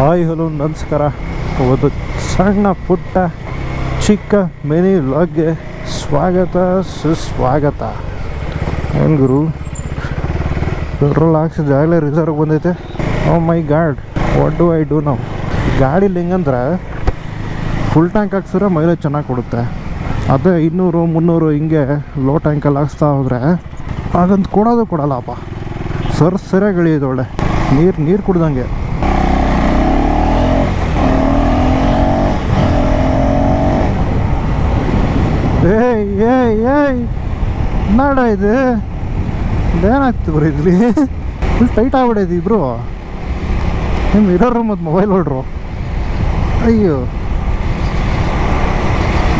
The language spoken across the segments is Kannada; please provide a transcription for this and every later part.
ಹಾಯ್ ಹಲೋ ನಮಸ್ಕಾರ. ಒಂದು ಸಣ್ಣ ಪುಟ್ಟ, ಚಿಕ್ಕ ಮಿನಿ ವ್ಲಾಗ್ಗೆ ಸ್ವಾಗತ, ಸುಸ್ವಾಗತ. ಏನು ಗುರು? ಪೆಟ್ರೋಲ್ ಹಾಕ್ಸಿದ ಆಗಲೇ ರಿಸರ್ವ್ ಬಂದೈತೆ. ಓ my god what do I do ನಾವು ಗಾಡೀಲಿ ಹೆಂಗಂದ್ರೆ ಫುಲ್ ಟ್ಯಾಂಕ್ ಹಾಕ್ಸಿದ್ರೆ ಮೈಲೇಜ್ ಚೆನ್ನಾಗಿ ಕೊಡುತ್ತೆ. ಅದೇ ಇನ್ನೂರು, ಮುನ್ನೂರು ಹಿಂಗೆ ಲೋ ಟ್ಯಾಂಕಲ್ಲಿ ಹಾಕ್ಸ್ತಾ ಹೋದರೆ ಅದಂತ ಕೊಡೋದು ಕೊಡಲ್ಲಪ್ಪ ಸರ್ ಸರಿಯಾಗಿ ಇಳಿಯೋದು ಒಳ್ಳೆ. ನೀರು ನೀರು ಕುಡ್ದಂಗೆ. ಏಯ್ ಏಯ್ ಏಯ್. ನಾಡ ಇದು? ಏನಾಗ್ತು ಬರೀ ಇಲ್ಲಿ ಫುಲ್ ಟೈಟ್ ಆಗ್ಬಿಡೈತಿ ಇಬ್ರು. ನಿಮ್ಮ ಇರೋರು ಮತ್ತು ಮೊಬೈಲ್ ಹೊಡ್ರು. ಅಯ್ಯೋ.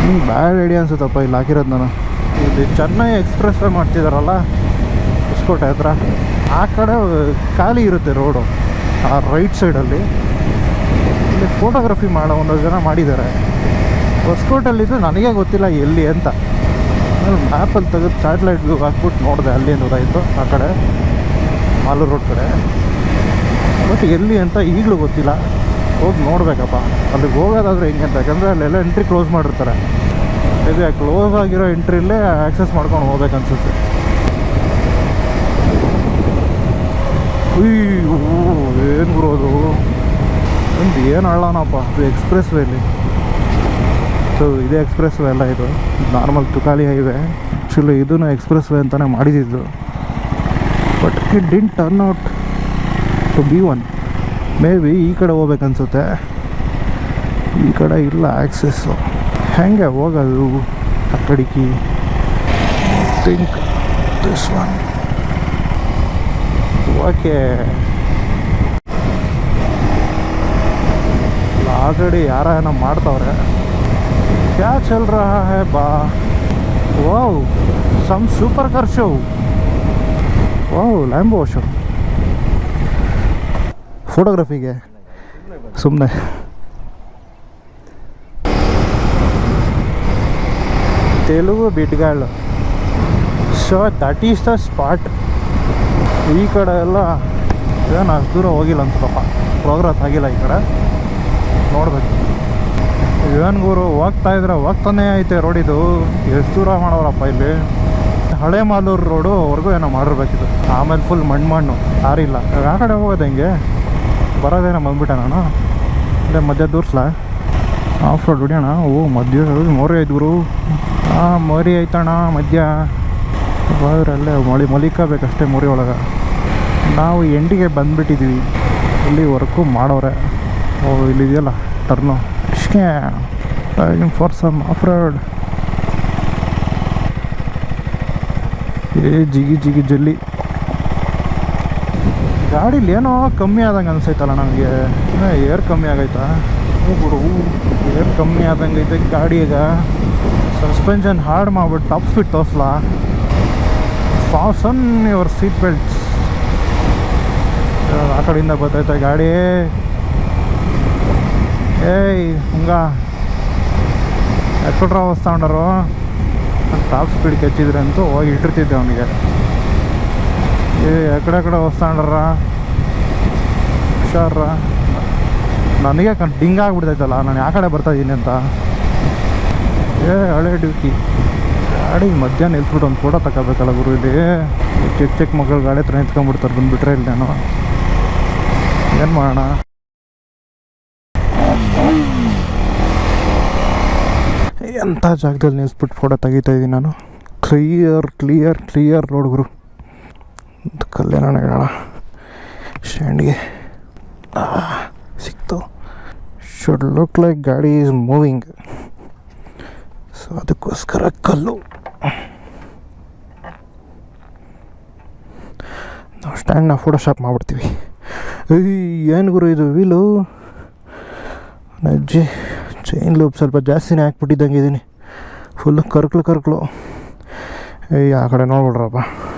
ನಿಮ್ಗೆ ಬ್ಯಾಡ್ ಐಡಿಯಾ ಅನ್ಸುತ್ತಪ್ಪ, ಇಲ್ಲಿ ಹಾಕಿರೋದು ನಾನು. ಇಲ್ಲಿ ಚೆನ್ನೈ ಎಕ್ಸ್ಪ್ರೆಸ್ ವೇ ಮಾಡ್ತಿದಾರಲ್ಲ, ಹೊಸಕೋಟೆ ಹತ್ರ. ಆ ಕಡೆ ಖಾಲಿ ಇರುತ್ತೆ ರೋಡು ಆ ರೈಟ್ ಸೈಡಲ್ಲಿ ಇಲ್ಲಿ ಫೋಟೋಗ್ರಫಿ ಮಾಡೋ ಒಂದಷ್ಟು ಜನ ಮಾಡಿದ್ದಾರೆ. ಹೊಸಕೋಟಲ್ಲಿದ್ದು ನನಗೆ ಗೊತ್ತಿಲ್ಲ ಎಲ್ಲಿ ಅಂತ. ಮ್ಯಾಪಲ್ಲಿ ತೆಗೆದು ಸ್ಯಾಟಲೈಟ್ ವ್ಯೂ ಹಾಕ್ಬಿಟ್ಟು ನೋಡಿದೆ ಅಲ್ಲಿ ಅನ್ನೋದಾಯಿತು ಆ ಕಡೆ. ಮಾಲೂರು ರೋಡ್ ಕಡೆ. ಬಟ್ ಎಲ್ಲಿ ಅಂತ ಈಗಲೂ ಗೊತ್ತಿಲ್ಲ. ಹೋಗಿ ನೋಡಬೇಕಪ್ಪ. ಅಲ್ಲಿಗೆ ಹೋಗೋದಾದ್ರೆ ಹೆಂಗೆ ಅಂತ. ಯಾಕಂದರೆ ಅಲ್ಲೆಲ್ಲ ಎಂಟ್ರಿ ಕ್ಲೋಸ್ ಮಾಡಿರ್ತಾರೆ. ಇದು ಕ್ಲೋಸ್ ಆಗಿರೋ ಎಂಟ್ರಿಲ್ಲೇ ಆ್ಯಕ್ಸಸ್ ಮಾಡ್ಕೊಂಡು ಹೋಗ್ಬೇಕು ಅನಿಸುತ್ತೆ. ಏನು ಬರೋದು ಒಂದು ಏನು ಅಳ್ಳನಪ್ಪ ಅದು ಎಕ್ಸ್ಪ್ರೆಸ್ ವೇಲಿ ಸೊ ಇದೇ ಎಕ್ಸ್ಪ್ರೆಸ್ ವೇ ಎಲ್ಲ ಇದು. ನಾರ್ಮಲ್ ತುಕಾಲಿ ಹೈವೇ ಆ್ಯಕ್ಚುಲಿ ಇದನ್ನು ಎಕ್ಸ್ಪ್ರೆಸ್ ವೇ ಅಂತಲೇ ಮಾಡಿದ್ದು. But it didn't turn out to be one maybe B ಈ ಕಡೆ ಹೋಗ್ಬೇಕನ್ಸುತ್ತೆ. ಈ ಕಡೆ ಇಲ್ಲ ಆ್ಯಕ್ಸಸ್ಸು ಹೆಂಗೆ ಹೋಗೋದು? I think this one okay already ಯಾರ ಏನೋ ಮಾಡ್ತವ್ರೆ? क्या चल रहा है बा wow some super car show wow Lambo show ಫೋಟೋಗ್ರಫಿಗೆ ಸುಮ್ಮನೆ Telugu ಬಿಡ್ಗಾಳು so that is the spot ಈ ಕಡೆ ಎಲ್ಲ ಏನು ಅಷ್ಟು ದೂರ ಹೋಗಿಲ್ಲ ಅನ್ಸಪ್ಪ ಪ್ರೋಗ್ರೆಸ್ ಆಗಿಲ್ಲ ಈ ಕಡೆ ನೋಡ್ಬೇಕು ಏನು ಗುರು ಹೋಗ್ತಾ ಇದ್ರೆ ಹೋಗ್ತಾನೆ ಐತೆ ರೋಡ್ ಇದು. ಎಷ್ಟು ದೂರ ಮಾಡೋರಪ್ಪ ಇಲ್ಲಿ? ಹಳೆ ಮಾಲೂರು ರೋಡು ಅವ್ರಿಗೂ ಏನೋ ಮಾಡಿರ್ಬೇಕಿದು ಆಮೇಲೆ ಫುಲ್ ಮಣ್ಣು ಮಣ್ಣು ಯಾರಿಲ್ಲ. ಆ ಕಡೆ ಹೋಗೋದು ಹೆಂಗೆ? ಬರೋದೇನೋ ಬಂದ್ಬಿಟ್ಟೆ ನಾನು. ಇಲ್ಲೇ ಮಧ್ಯ ದೂರ್ಸ್ಲಾ? Of road ಹೊಡಿಯೋಣ. ಓ, ಮಧ್ಯ ಮೋರಿ ಐದು ಗುರು. ಹಾಂ ಮೋರಿ ಐತಣ್ಣ, ಮಧ್ಯ. ಅಲ್ಲೇ ಮಳಿ ಮಲಿಕಬೇಕಷ್ಟೇ ಮೋರಿ ಒಳಗೆ. ನಾವು ಎಂಡಿಗೆ ಬಂದ್ಬಿಟ್ಟಿದ್ವಿ. ಇಲ್ಲಿ ವರ್ಕು ಮಾಡೋರೆ. ಓ, ಇಲ್ಲಿದೆಯಲ್ಲ? ಟರ್ನು ಇಷ್ಟೇ ಫಾರ್ ಸಮ್ ಆಫ್ ರೋಡ್ ಏ, ಜಿಗಿ ಜಿಗಿ ಜಲ್ಲಿ. ಗಾಡೀಲಿ ಏನೋ ಕಮ್ಮಿ ಆದಂಗೆ ಅನ್ಸೈತಲ್ಲ ನನಗೆ. ಏರ್ ಕಮ್ಮಿ ಆಗೈತಾ? ಬಿಡು ಏರ್ ಕಮ್ಮಿ ಆದಂಗೆ ಐತೆ ಗಾಡಿಯಾಗ ಸಸ್ಪೆನ್ಷನ್ ಹಾರ್ಡ್ ಮಾಡ್ಬಿಟ್ಟು ಟಾಪ್ ಸ್ಪೀಡ್ ತೋರಿಸ್ಲ? ಫಾಸನ್ ಯುವರ್ ಸೀಟ್ ಬೆಲ್ಟ್ಸ್ ಆ ಕಡೆಯಿಂದ ಬರ್ತೈತೆ ಗಾಡಿ. ಹಂಗ. ಎಕ್ಸ್ಟ್ರಾ వస్తూ ಟಾಪ್ ಸ್ಪೀಡ್ స్పీడ్కి ಅಂತೂ ಹೋಗಿ ಇಟ್ಟಿರ್ತಿದ್ದೆ ಅವನಿಗೆ. ಏ ಎಕಡೆ ಕಡೆ ಹೊಸ್ತಾಂಡ್ರ ಹುಷಾರ ನನಗೆ ಕಣ್ ಡಿಂಗ್ ಆಗಿಬಿಡ್ತೈತಲ್ಲ, ನಾನು ಯಾವ ಕಡೆ ಬರ್ತಾ ಇದ್ದೀನಿ ಅಂತ. ಏ, ಹಳೆ ಡ್ಯೂಟಿ ಗಾಡಿ ಮಧ್ಯಾಹ್ನ ನಿಲ್ಸ್ಬಿಟ್ಟು ಒಂದು ಫೋಟೋ ತಗೋಬೇಕಲ್ಲ ಗುರು ಇಲ್ಲಿ. ಚಿಕ್ಕ ಚಿಕ್ಕ ಮಕ್ಕಳು ಗಾಡಿ ಹತ್ರ ನಿಂತ್ಕೊಂಡ್ಬಿಡ್ತಾರೆ, ಬಂದುಬಿಟ್ರೆ ಇಲ್ಲಿ ನಾನು. ಏನು ಮಾಡೋಣ? ಎಂಥ ಜಾಗದಲ್ಲಿ ನಿಲ್ಸ್ಬಿಟ್ಟು ಫೋಟೋ ತೆಗಿತಾ ಇದ್ದೀನಿ ನಾನು. ಕ್ಲಿಯರ್ ಕ್ಲಿಯರ್ ಕ್ಲಿಯರ್ ರೋಡ್ ಗುರು. ಕಲ್ಯಾಣ ಹೇಳೋಣ ಸ್ಟ್ಯಾಂಡ್ಗೆ ಸಿಕ್ತು. ಶುಡ್ ಲುಕ್ ಲೈಕ್ ಗಾಡಿ ಈಸ್ ಮೂವಿಂಗ್ ಸೊ ಅದಕ್ಕೋಸ್ಕರ ಕಲ್ಲು. ನಾವು ಸ್ಟ್ಯಾಂಡ್ನ ಫೋಟೋಶಾಪ್ ಮಾಡ್ಬಿಡ್ತೀವಿ. ಏನು ಗುರು ಇದು, ವೀಲು? ಅಜ್ಜಿ ಚೈನ್ ಲೂಪ್ ಸ್ವಲ್ಪ ಜಾಸ್ತಿನೇ ಹಾಕ್ಬಿಟ್ಟಿದ್ದಂಗೆ ಇದ್ದೀನಿ ಫುಲ್ ಕರ್ಕ್ಲು ಕರ್ಕ್ಲು ಏಯ್ ಆ ಕಡೆ ನೋಡ್ಬಿಡ್ರಪ್ಪ.